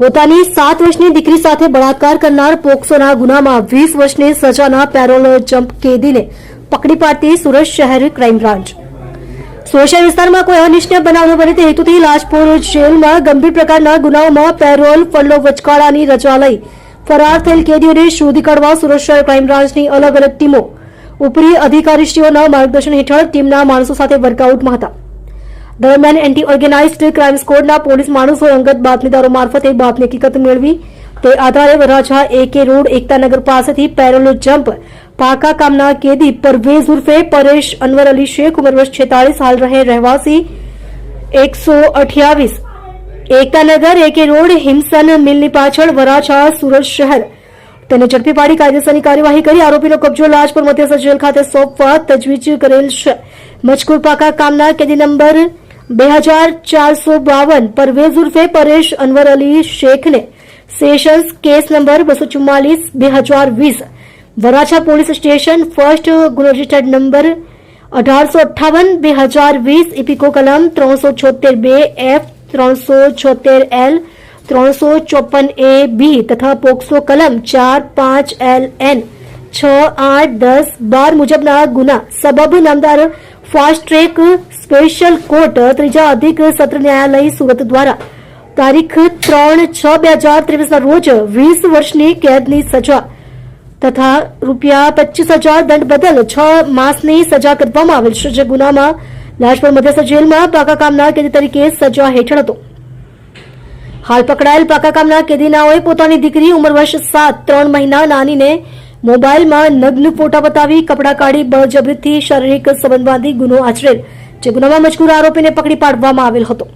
પોતાની સાત વર્ષની દીકરી સાથે બળાત્કાર કરનાર પોક્સોના ગુનામાં વીસ વર્ષની સજાના પેરોલ જમ્પ કેદીને પકડી પાડતી સુરત શહેર ક્રાઇમ બ્રાન્ચ. સુરત વિસ્તારમાં કોઈ અનિષ્ટ બનાવ ન બને તે હેતુથી લાજપોર જેલમાં ગંભીર પ્રકારના ગુનાઓમાં પેરોલ ફંડો વચકાળાની રજા લઈ ફરાર થયેલ કેદીઓને શોધી કાઢવા સુરત શહેર ક્રાઇમ બ્રાન્ચની અલગ અલગ ટીમો. ઉપરી અધિકારીશ્રીઓના માર્ગદર્શન હેઠળ ટીમના માણસો સાથે વર્કઆઉટમાં હતા. દરમિયાન એન્ટી ઓર્ગેનાઇઝડ ક્રાઇમ સ્કોડના પોલીસ માણસો અંગત બાતમીદારો મારફતે બાતમી હકીકત મેળવી. તે આધારે વરાછા એકે રોડ એકતાનગર પાસેથી પેરોલ જમ્પ પાકા કામના કેદી પરવેઝ ઉર્ફે પરેશ અનવર અલી શેખ, ઉંમર વર્ષ છેતાળીસ, હાલ રહે રહેવાસી. એકસો અઠ્યાવીસ. એકતાનગર એકે રોડ, હિમસન મિલની પાછળ વરાછા સુરત શહેર. તેને ઝડપી પાડી કાયદેસરની કાર્યવાહી કરી. આરોપીનો કબજો લાજપુર મધ્યસ્થ જેલ ખાતે સોંપવા તજવીજ કરેલ છે મજકૂર પાકા કામના કેદી નંબર બે હજાર ચારસો બાવન પરવેઝ ઉર્ફે પરેશ અનવર અલી શેખને સેશન્સ કેસ નંબર બસો ચુમ્માલીસ બે હજાર વીસ વરાછા પોલીસ સ્ટેશન ફર્સ્ટ ગુનો રજિસ્ટર્ડ નંબર અઢારસો અઠ્ઠાવન બે હજાર વીસ ઇપિકો કલમ ત્રણસો છોતેર બે એફ ત્રણસો છોતેર એલ ત્રણસો ચોપન એ બી તથા પોક્સો કલમ ચાર પાંચ એલ એન છ આઠ દસ બાર મુજબના ગુના સબબ નામદાર ફાસ્ટ ટ્રેક સ્પેશિયલ કોર્ટ ત્રીજા અધિક સત્ર ન્યાયાલય સુરત દ્વારા તારીખ ત્રણ છ બે હજાર ત્રેવીસના રોજ વીસ વર્ષની કેદની સજા તથા રૂપિયા પચીસ હજાર દંડ બદલ છ માસની સજા કરવામાં આવેલ છે જે ગુનામાં લાજપોર મધ્યસ્થ જેલમાં પાકા કામના કેદી તરીકે સજા હેઠળ હતો હાલ પકડાયેલ પાકા કામના કેદીનાઓએ પોતાની દીકરી ઉંમર વર્ષ સાત ત્રણ મહિના નાનીને મોબાઈલમાં નગ્ન ફોટા બતાવી કપડાં કાઢી બળજબરીથી શારીરિક સંબંધ બાંધી ગુનો આચરેલ, જે ગુનામાં મજકૂર આરોપીને પકડી પાડવામાં આવેલ હતો.